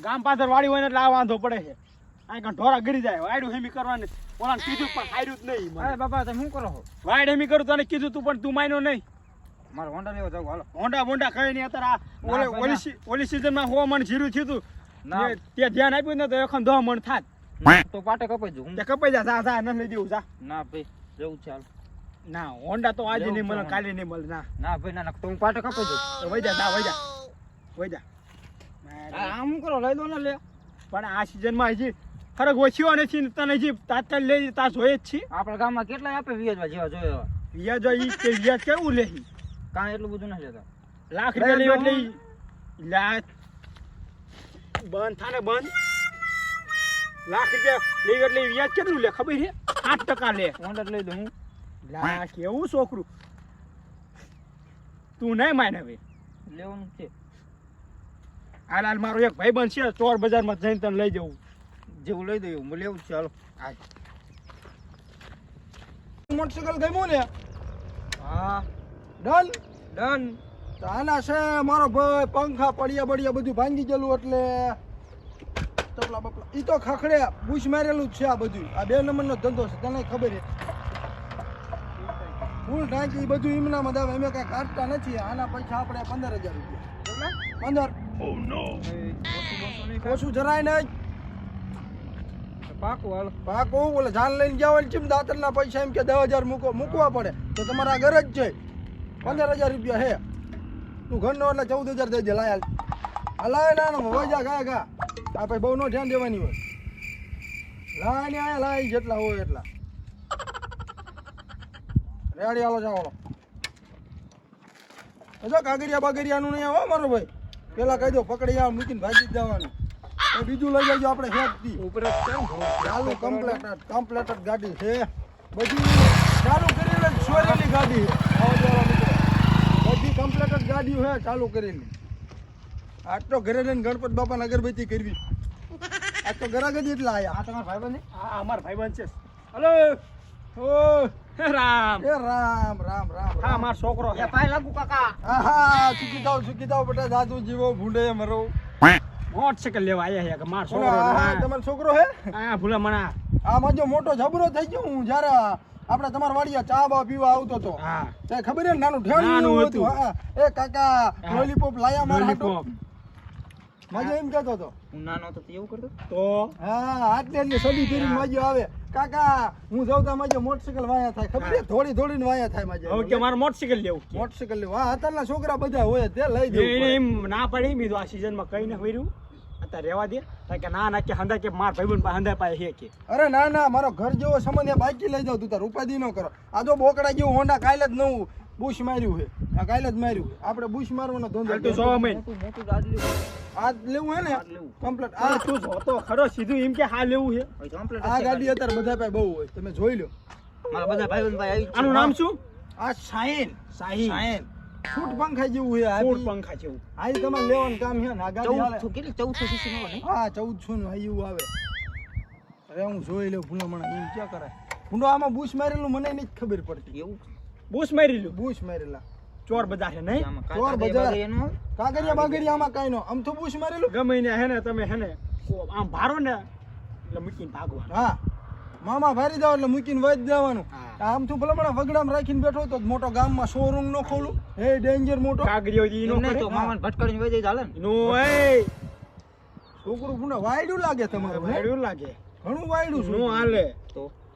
ગામ પાછળ વાડી હોય ને એટલે આ વાંધો પડે છે. આ કાં ઢોરા ગરી જાય. વાયડું હેમી કરવાની. ઓલાને કીધું પણ હાર્યું જ નહીં અરે બાપા તમે શું કરો વાયડ હેમી કરું તને કીધું તું પણ તું માન્યો નહીં. મારે હોન્ડા લેવા જાવ હાલો. હોન્ડા બોંડા કઈ નહીં અત્યારે આ ના, ઓલે- ઓલી ના. ઓલી સિઝનમાં હો મણ જીરું થયું તું. ના. તે- ધ્યાન આપ્યું ને તો એખન દહ મણ થાત. તો પાટે કપાઈ દઉં તે કપાઈ જા જા જા નથી લઈ દેવું જા. ના ભાઈ જવું ચાલ ના હોન્ડા તો આજે નહીં મળે કાલે નહીં મળે ના. ના ભાઈ ના ના તો હું પાટે કપાઈ તો વઈ જા જા વઈ જા. વઈ જા. આ આમ કરો લઈ દો ને લે. પણ આ સિઝનમાં હજી ફરક ઓછીઓ નથી ને તને હજી તાત્કાલિક લઈ તાર જોઈએ જ છે. આપણા ગામમાં કેટલા આપે વ્યાજમાં જેવા જોયો વ્યાજ હોય કે વ્યાજ કેવું લે? કાંઈ એટલું બધું નથી લેતા. લાખ રૂપિયા લેવા એટલે લાખ બંધ થાને બંધ. લાખ રૂપિયા લેવા એટલે વ્યાજ કેટલું લે ખબર છે? આઠ ટકા લે. હોન્ડા લઈ દઉં હું. એવું કેવું છોકરું. તું નહીં માને હવે. લેવાનું છે. હાલ હાલ મારો એક ભાઈ બન છે ચોર બજારમાં જઈને તને લઈ જવું. જેવું લઈ દઉં હું લેવું ચાલો હાલો. મોટરસાયકલ ગમ્યું ને? હા. ડન? ડન. આના છે મારો ભાઈ પંખા પડ્યા બડિયા બધું ભાંગી ગયેલું એટલે ટપલા બપલા ઈ તો ખખડે બુશ મારેલું જ છે આ બધું. આ બે નંબરનો ધંધો છે તને ખબર છે? ફૂલ ટાંકી બધું એમના દાવે અમે કાંઈ કાઢતા નથી. આના પૈસા આપણે પંદર હજાર રૂપિયા. પંદર. ઓછું જરાય નહીં. પાકું હાલો. પાકો જાન લઈને ચીમ દાતરના પૈસા એમ કે દસ હજાર મૂકો, મૂકવા પડે. તો તમારા ઘર જ છે. પંદર હજાર રૂપિયા હે. તું ઘરનો એટલે ચૌદ હજાર દઈ દે, લાય હાલ. લાય ના હોય જા ગા ગા આ બહુ નો ધ્યાન દેવાની હોય. લાય ને આયા, લાય જેટલા હોય એટલા. રેડી, હાલો, જાઓ, હાલો. કાગરિયા બાગરિયાનું નહીં હો મારો ભાઈ. પેલા કહી દો પકડી આવ મૂકીને ભાગી દેવાનું જવાનું. એ બીજું લઈ જજો આપણે હેપથી ઉપર જ. ચાલુ કમ્પ્લેટ કમ્પ્લેટ ગાડી છે. બધી ચાલુ કરીને છોરેલી ગાડી. બધી કમ્પ્લેટ જ ગાડીઓ છે ચાલુ કરીને આજ તો ઘરે જઈને ગણપત બાપાને અગરબત્તી કરવી. આજ તો ગરાગદી એટલા આયા. આ તમારા ભાઈબંધ આ અમાર ભાઈબંધ છે. હલો! હે રામ. એ રામ રામ રામ હા માર છોકરો. એ પાય લાગુ કાકા. આહા ચૂકી દાવ ચૂકી દાવ બેટા દાદુ જીવો ભૂંડે મરો. મોટરસાઇકલ લેવા આયા હે કે માર છોકરો. તમારો છોકરો હે? આ ભૂલા મના આ મજો મોટો જબરો થઈ ગયો હું જ્યારે આપણે તમારા વાડીયા ચા બા પીવા આવતો તો હા. તે ખબર હે નાનું ઠેણું હતું. હતું. હા એ કાકા લોલીપોપ લાયા મારા હાટુ. મજા એમ કહેતો હતો? હું નાનો હતો એવું કરતો? તો? હા આટલે એટલે સડી ફેરી હા. આવે. કાકા હું જવતા મજો મોટરસાઇકલ વાયા થાય ખબર છે? થોડી થોડી વાયા થાય મજો હવે કે મારે મોટરસાઇકલ લેવું. મોટરસાઇકલ લેવા. હા અત્યારના છોકરા બધા હોય તે લઈ દેવું એમ ના પડી કીધું આ સિઝનમાં કઈ ને વર્યું અત્યારે રહેવા દે. કારણ કે ના ના કે હંધા કે માર ભાઈબંધ પાસે હંધા પાસે હે કે. અરે ના ના મારો ઘર જેવો સંબંધ બાકી લઈ જાવ તું તાર ઉપાધિ ન કરો. આ તો બોકડા જેવું હોન્ડા કાલે જ નવું બુશ માર્યું છે. આ કાલે જ માર્યું. આપણે બુશ મારવાનો હાલ તું ધંધો સો મહિને ગાજ લેવું હે ને? કમ્પ્લીટ આ તું જોતો ખરો સીધું એમ કે હા લેવું છે આ ગાડી અત્યારે બધા પાસે બહુ હોય. તમે જોઈ લો. મારા બધા ભાઈબંધ ભાઈ આવી આનું નામ શું? આ શાઈન શાહી શાઈન ફૂટ પંખા જેવું છે આ ફૂડ પંખા જેવું. આ ઈ તમારે લેવાનું કામ છે ને આ ગાડી હાલે. કેટલી? સીસી નો હા ચૌદસો નું હાઈયું આવે. અરે હું જોઈ લઉં ભૂલામણા એમ ક્યાં કરાય? ભૂંડો આમાં બુશ મારેલું મને નહીં ખબર પડતી. એવું? બુશ મારી લ્યું. બુશ મારેલા. ચોર બજાર છે નહીં? ચોર બજાર. એનું. કાગરિયા બાગરિયા આમાં કાંઈ નો. આમ તો બુશ મારેલું? ગમે ને હે ને તમે હે ને આમ ભારો ને એટલે મૂકીને ભાગવાનું. હા. મામા ભારી જાવ એટલે મૂકીને વધ જવાનું. આમ તું ભલામણા વગડામાં રાખીને બેઠો તો મોટો ગામમાં શોરૂમ નો ખોલું. હે ડેન્જર મોટો. કાગડીઓ હોય નો તો મામાને ભટકાડીને વહી જાય ચાલે ને. નો એ છોકરું ભૂંડા વાયડું લાગે તમારું વાયડું લાગે. ઘણું વાયડું નો છું હાલે. તો? જ.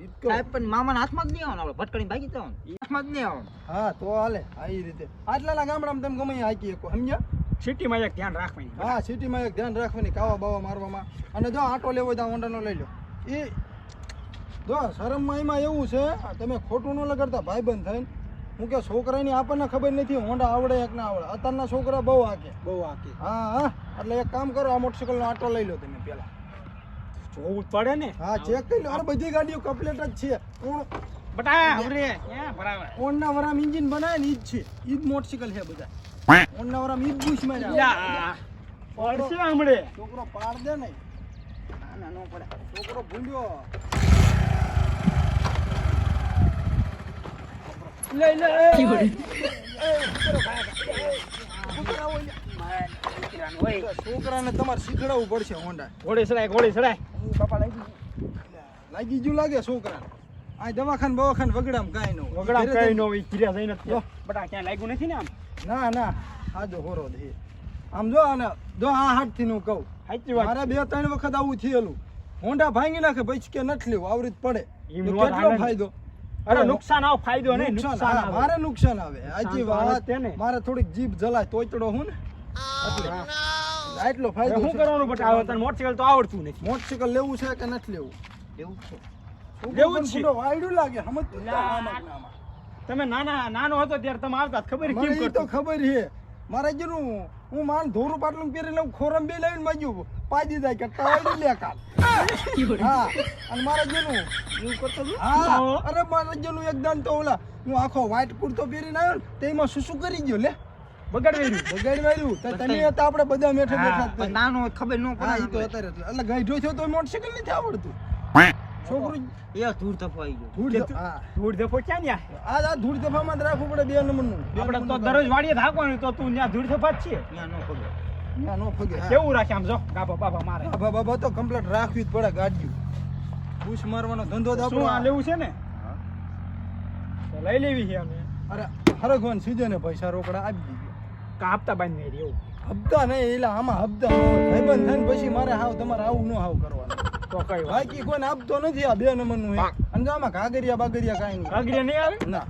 સાહેબ પણ મામાના હાથમાં જ નહીં આવવાનું આપણે ભટકાડીને ભાગી જવાનું. હાથમાં જ નહીં આવવાનું. હા તો હાલે આ રીતે. આટલાના ગામડામાં તમે ગમે હાકી શકો સમજ્યા? સિટીમાં એક ધ્યાન રાખવાની. હા સિટીમાં એક ધ્યાન રાખવાની કાવા બાવા મારવામાં. અને જો આટો લેવો ત્યાં હોન્ડાનો લઈ લો. એ જો શરમમાં એમાં એવું છે તમે ખોટું ન લગાડતા ભાઈબંધ થઈને. હું કે છોકરાની આપણને ખબર નથી હોન્ડા આવડે એક ના આવડે. અત્યારના છોકરા બહુ હાકે. બહુ હાકે. હા હા. એટલે એક કામ કરો આ મોટરસાઇકલનો આટો લઈ લો તમે પેલા જોવું પડે ને? હા ચેક કરી લો. અરે બધી ગાડીઓ કમ્પ્લીટ જ છે. કોણ? બટા ક્યાં બરાબર. કોણના વરામ ઇન્જિન બનાવે ને ઈજ છે. ઈજ મોટરસાઇકલ છે બધા. કોણના વરામ ઈ જ બુશમાં યા, પડશે હમણે છોકરો પાડ દે ને. ના ના નો પડે. છોકરો ભૂંડ્યો. લે લે છોકરાનું તમારે શીખડાવવું પડશે હોન્ડા ઘોડે સડાય ઘોડે ચડાય બાપા લાગી લાગી ગયું લાગે છોકરા. આ દવાખાન બવાખાન વગડામ કાંઈ નો વગડામ કઈ તો- નો ઈ કિર્યા જઈને જો. બટા ક્યાં લાગ્યું નથી ને આમ? ના ના. આ જો હોરો દે. આમ જો અને જો આ હાથથી નું કહું. સાચી વાત મારે બે ત્રણ વખત આવું થયેલું. હોન્ડા ભાંગી નાખે પછી કે નથી લેવું આવરીત પડે. તો કેટલો ફાયદો? અરે નુકસાન આવ ફાયદો નહીં નુકસાન આવે. મારે નુકસાન આવે. આજી તો આવે જ વાત. ને. મારે થોડીક જીભ જલાય તોચડો હું ને. એટલે હા. આટલો ફાયદો શું કરવાનું બટ? આવે તને મોટરસાઇકલ તો આવડતું નથી. મોટરસાઇકલ લેવું છે કે નથી લેવું? લેવું છે. લેવું છે. વાયડું લાગે સમજતું? જ લા. ના, ના, ના. તમે નાના નાનો હતો ત્યારે તમે આવતા ખબર કેમ કરતો? ખબર છે. મારે જેનું હું માન ધોરું પાટલું પહેરી લઉં ખોરમ બે લાવીને માગ્યું પાજી જાય કે ટાળી લે કાલ. હા અને મારા જેનું હું કરતો હા અરે મારે જેનું એકદમ તો ઓલા હું આખો વ્હાઈટ કુર્તો પહેરીને આવ્યો ને તેમાં શું શું કરી ગયો લે. બગાડી બગાડી વાળ્યું તો હતા આપણે બધા મેઠે બેઠા. નાનો ખબર ન હા તો પડે અત્યારે એટલે ગાઈઢો થયો તો મોટરસાઇકલ નથી આવડતું. છોકરું એ ધૂળ ગયો. ધફો ક્યાં ન્યા? આ આ ધૂળ દફામાં જ રાખવું પડે બે નંબરનું. આપણે તો દરરોજ વાડીએ થાકવાનું તો તું ત્યાં ધૂળ ધફા જ છે ત્યાં ન ખબર. ના, નો ફગે કેવું રાખે આમ જો ગાભા બાબા મારે. બાબા તો કમ્પ્લીટ રાખવી જ પડે ગાડીઓ. બુશ મારવાનો ધંધો જ શું આ લેવું છે ને? તો લઈ લેવી છે અમે. અરે હરગવાન ને પૈસા રોકડા આપી હપ્તા બાંધી નહીં એવું. હપ્તા નહીં એટલે આમાં હપ્તા ન. ભાઈબંધ પછી મારે હાવ તમારે આવું ન હાવ કરવાનું. તો કઈ બાકી કોઈને આપતો નથી આ બે નંબરનું એક. અને જો આમાં કાગરિયા બાગરિયા કાંઈ નહીં. અગરે નહીં આવે? ના.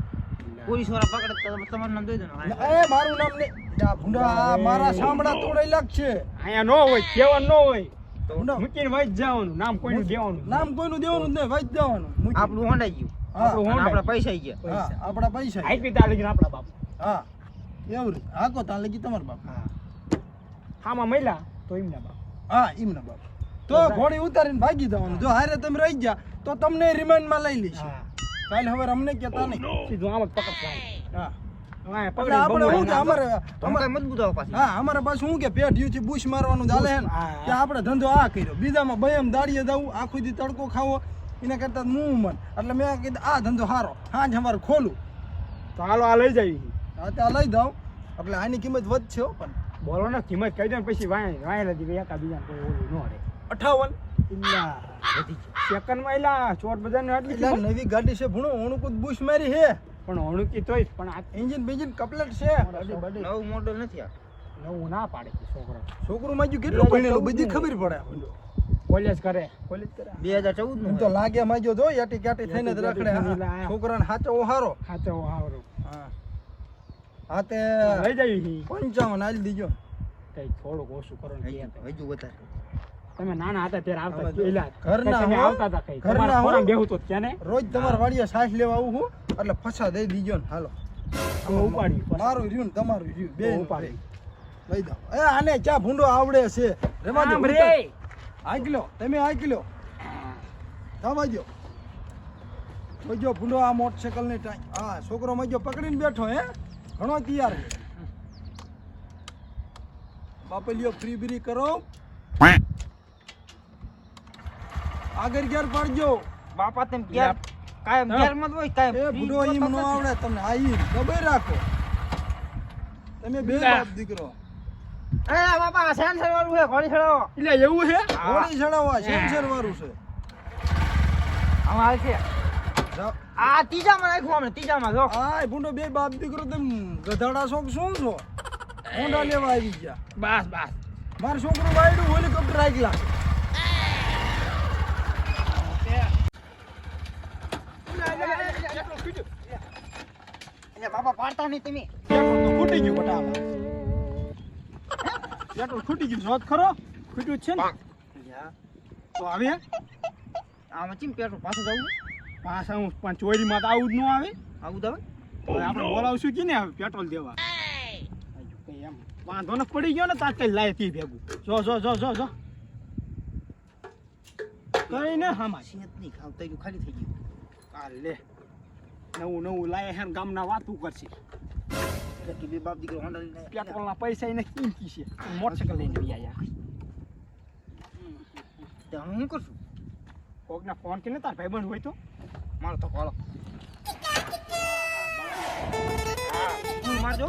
પોલીસવાળા પકડે તો તમારું નામ દઈ દો ને. એ મારું નામ નહીં. આ ભૂંડા મારા સાંભળા તોડાઈ લાગશે. અહીંયા નો હોય કેવાનું ન હોય. મૂકીને વહી જવાનું. નામ કોઈનું દેવાનું નામ કોઈનું દેવાનું નહીં વાંચ જવાનું. આપણું હોંડાઈ ગયું. આપણું આપણા પૈસા ગયા. હા આપણા પૈસા પીતા લગીને આપણા બાપ. હા. એવું હાકો તાં લગી તમાર બાપ. હા. હામાં મહિલા તો એમના બાપ. હા એમના બાપ. તો ઘોડી ઉતારીને ભાગી જવાનું. જો હારે તમે રહી ગયા તો તમને રિમાન્ડમાં લઈ લઈશ કાલે હવે અમને કહેતા નહીં. સીધું આમ જ પકડ હા. આપણે ધંધો આ કર્યો. બીજામાં બયમ દાડીએ જવું આખું દી તડકો ખાવો. એના કરતા હું મન. એટલે મેં કીધું આ ધંધો સારો હાંજ અમારે ખોલું. તો હાલો આ લઈ જવી હા ત્યાં લઈ દઉં એટલે આની કિંમત વધશે પણ. બોલો ને કિંમત કહી દે ને પછી વાય વાય લધી એકા બીજા કોઈ ઓલું ન રહે. અઠાવન. ઇલ્લા વધી ગયું. સેકન્ડ એલા ચોર બધાને આટલી એટલે નવી ગાડી છે ભણો ઓણુકુદ બુશ મારી હે પણ હણુકી તોય પણ આ એન્જિન બેન્જિન કપલેટ છે. નવું મોડલ નથી આ. નવું ના પાડે છોકરો. છોકરું માજ્યું કેટલું ભણેલું? બધી ખબર પડે આપણને. કોલેજ કરે. કોલેજ કરે. બે હજાર ચૌદ એમ નું તો લાગે માજ્યો જો યાટી ક્યાટી થઈને રખડે છોકરાને હાચો હારો ખાતે હાવરું હા. હા તે લઈ જાય પંચાવન આલી દીજો. કઈ થોડુંક ઓછું કરો હજુ વધારે. તમે નાના હતા ત્યારે આવતા પેલા ઘરના તમે આવતા હતા કઈ. ઘરના તમારા બેહું તો ત્યાં ને? રોજ તમાર વાડીએ સાસ લેવા આવું હું એટલે ફસા દઈ દીજો ને હાલો. ઉપાડ્યું મારું રહ્યું ને તમારું રહ્યું. બે ઉપાડી લઈ દો એ આને ચા ભૂંડો આવડે છે? આમ રે. આકલ્યો તમે થવા દો જોજો ભૂંડો આ મોટરસાયકલની ટાઈ હા છોકરો મજો પકડીને બેઠો હે? ઘણો તૈયાર છે. બાપલીઓ ફ્રી બ્રી કરો. આગળ ઘેર પડજો. બાપા તેમ ક્યાં કાયમ ઘેર મત હોય કાયમ એ free ભૂંડો જોતા ઈમ નો આવડે તમને આ ઈ દબાઈ રાખો. તમે બે બાપ દીકરો. એ બાપા સેન્સર વાળું છે ઘોડી છડાવો એટલે એવું છે? ઘોડી ચડાવવા સેન્સર વાળું છે. આમાં હાલ છે. આ ત્રીજામાં નાખું અમે ત્રીજામાં જો. આ ભૂંડો બે બાપ દીકરો તેમ ગધાડા શોખ શું છો? ભૂંડા લેવા આવી ગયા. બસ બસ. મારો છોકરો વાયડું હેલિકોપ્ટર આગલા એટલે બાપા પાડતા નહીં તમે. તો ગયું બટાવા પેટ્રોલ ખૂટી ગયું જોત ખરો? ખૂટ્યું છે ને? તો આવે આમાં ચીમ પેટ્રોલ પાછું જવું? પાછા હું પણ ચોરીમાં તો આવું જ ન આવે. આવું આવે? તો આપણે બોલાવશું કે ને હવે પેટ્રોલ દેવા? એમ વાંધો ને પડી ગયો ને તાત્કાલિક લાય તી ભેગું. જો જો જો જો જો. કઈ ને હામાં શેત નહીં ખાવ તો ખાલી થઈ ગયું. આ લે. નવું નવું લાય હે ગામના વાતું કરશે. કે બે બાપ દીકરો હોન્ડા લઈને પેટ્રોલના પૈસા એને કિંમતી છે. મોટરસાઇકલ લઈને આવ્યા તો હું કરશું? કોકને ફોન કરીને તાર ભાઈબંધ હોય તો? મારો તો કોલો. મારજો.